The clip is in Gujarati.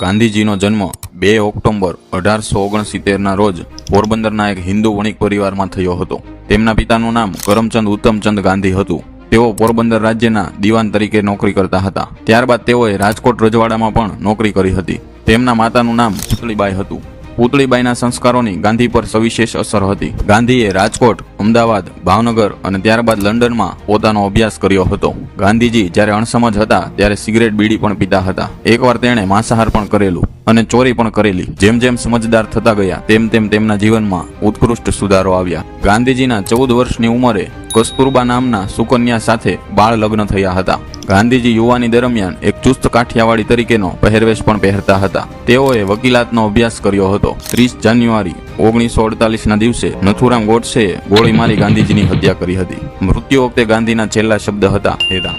ગાંધીજીનો જન્મ બે ઓક્ટોબર અઢારસો ઓગણસિત્તેરના રોજ પોરબંદરના એક હિન્દુ વણિક પરિવારમાં થયો હતો. તેમના પિતાનું નામ કરમચંદ ઉત્તમચંદ ગાંધી હતું. તેઓ પોરબંદર રાજ્યના દિવાન તરીકે નોકરી કરતા હતા. ત્યારબાદ તેઓએ રાજકોટ રજવાડામાં પણ નોકરી કરી હતી. તેમના માતાનું નામ પુતળીબાઈ હતું. પુતળીબાઈના સંસ્કારોની ગાંધી પર સવિશેષ અસર હતી. ગાંધીએ રાજકોટ અમદાવાદ, ભાવનગર અને ત્યારબાદ લંડનમાં પોતાનો અભ્યાસ કર્યો હતો. ગાંધીજી જ્યારે અણસમજ હતા ત્યારે સિગરેટ બીડી પણ પીતા હતા. એકવાર તેણે માંસાહાર પણ કરેલું અને ચોરી પણ કરેલી. જેમ જેમ સમજદાર થતા ગયા, તેમ તેમ તેમના જીવનમાં ઉત્કૃષ્ટ સુધારો આવ્યા. ગાંધીજીના ચૌદ વર્ષની ઉંમરે કસ્તુરબા નામના સુકન્યા સાથે બાળ લગ્ન થયા હતા. ગાંધીજી યુવાની દરમિયાન એક ચુસ્ત કાઠિયાવાડી તરીકેનો પહેરવેશ પણ પહેરતા હતા. તેઓએ વકીલાતનો અભ્યાસ કર્યો હતો. ત્રીસ જાન્યુઆરી ઓગણીસો અડતાલીસના દિવસે નથુરામ ગોડસેએ ગોળી મારી ગાંધીજીની હત્યા કરી હતી. મૃત્યુ વખતે ગાંધીના છેલ્લા શબ્દ હતા હેરા